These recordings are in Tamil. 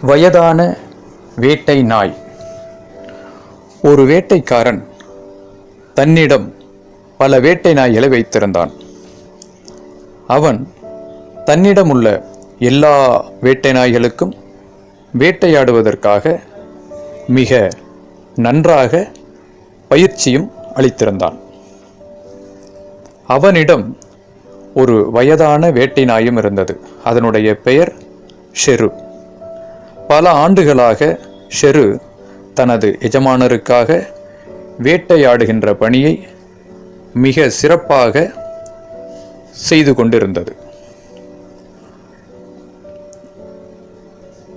வயதான வேட்டை நாய். ஒரு வேட்டைக்காரன் தன்னிடம் பல வேட்டை நாய்களை வைத்திருந்தான். அவன் தன்னிடம் உள்ள எல்லா வேட்டை நாய்களுக்கும் வேட்டையாடுவதற்காக மிக நன்றாக பயிற்சியும் அளித்திருந்தான். அவனிடம் ஒரு வயதான வேட்டை நாயும் இருந்தது. அதனுடைய பெயர் ஷெரு. பல ஆண்டுகளாக ஷெரு தனது எஜமானருக்காக வேட்டையாடுகின்ற பணியை மிக சிறப்பாக செய்து கொண்டிருந்தது.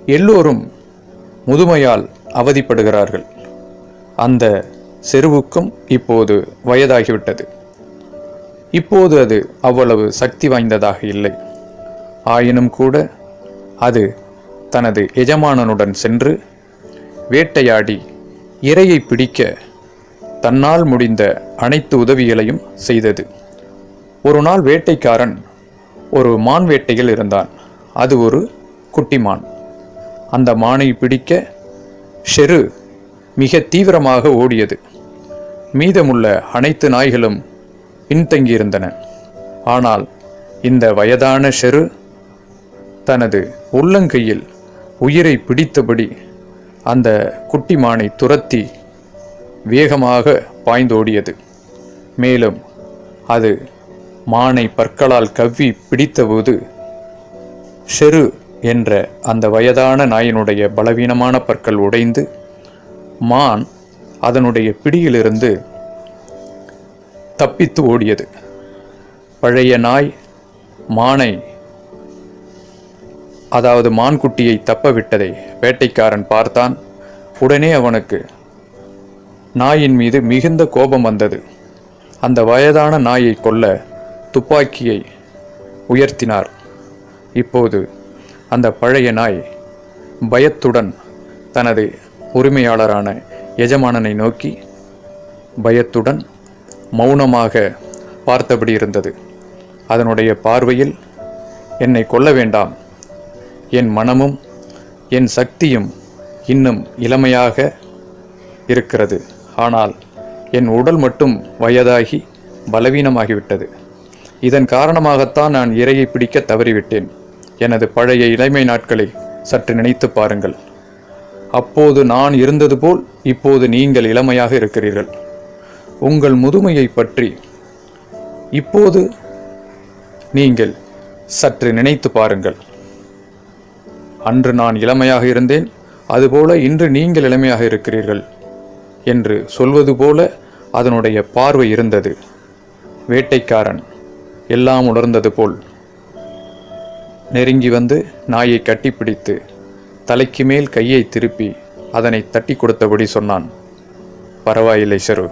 எல்லோரும் முதுமையால் அவதிப்படுகிறார்கள். அந்த செருவுக்கும் இப்போது வயதாகிவிட்டது. இப்போது அது அவ்வளவு சக்தி வாய்ந்ததாக இல்லை. ஆயினும் கூட அது தனது எஜமானனுடன் சென்று வேட்டையாடி இரையை பிடிக்க தன்னால் முடிந்த அனைத்து உதவிகளையும் செய்தது. ஒரு நாள் வேட்டைக்காரன் ஒரு மான் வேட்டையில் இருந்தான். அது ஒரு குட்டி மான். அந்த மானை பிடிக்க ஷெரு மிக தீவிரமாக ஓடியது. மீதமுள்ள அனைத்து நாய்களும் பின்தங்கியிருந்தன. ஆனால் இந்த வயதான ஷெரு தனது உள்ளங்கையில் உயிரை பிடித்தபடி அந்த குட்டி மானை துரத்தி வேகமாக பாய்ந்தோடியது. மேலும் அது மானை பற்களால் கவ்வி பிடித்தபோது ஷெரு என்ற அந்த வயதான நாயினுடைய பலவீனமான பற்கள் உடைந்து மான் அதனுடைய பிடியிலிருந்து தப்பித்து ஓடியது. பழைய நாய் மானை அதாவது மான்குட்டியை தப்ப விட்டதை வேட்டைக்காரன் பார்த்தான். உடனே அவனுக்கு நாயின் மீது மிகுந்த கோபம் வந்தது. அந்த வயதான நாயை கொல்ல துப்பாக்கியை உயர்த்தினார். இப்போது அந்த பழைய நாய் பயத்துடன் தனது உரிமையாளரான எஜமானனை நோக்கி பயத்துடன் மௌனமாக பார்த்தபடி இருந்தது. அதனுடைய பார்வையில் என்னை கொல்ல வேண்டாம். என் மனமும் என் சக்தியும் இன்னும் இளமையாக இருக்கிறது. ஆனால் என் உடல் மட்டும் வயதாகி பலவீனமாகிவிட்டது. இதன் காரணமாகத்தான் நான் இரையை பிடிக்க தவறிவிட்டேன். எனது பழைய இளமை நாட்களை சற்று நினைத்து பாருங்கள். அப்போது நான் இருந்தது போல் இப்போது நீங்கள் இளமையாக இருக்கிறீர்கள். உங்கள் முதுமையை பற்றி இப்போது நீங்கள் சற்று நினைத்து பாருங்கள். அன்று நான் இளமையாக இருந்தேன் அதுபோல இன்று நீங்கள் இளமையாக இருக்கிறீர்கள் என்று சொல்வது போல அதனுடைய பார்வை இருந்தது. வேட்டைக்காரன் எல்லாம் உணர்ந்தது போல். நெருங்கி வந்து நாயை கட்டிப்பிடித்து தலைக்கு மேல் கையை திருப்பி அதனை தட்டி கொடுத்தபடி சொன்னான். பரவாயில்லை சரு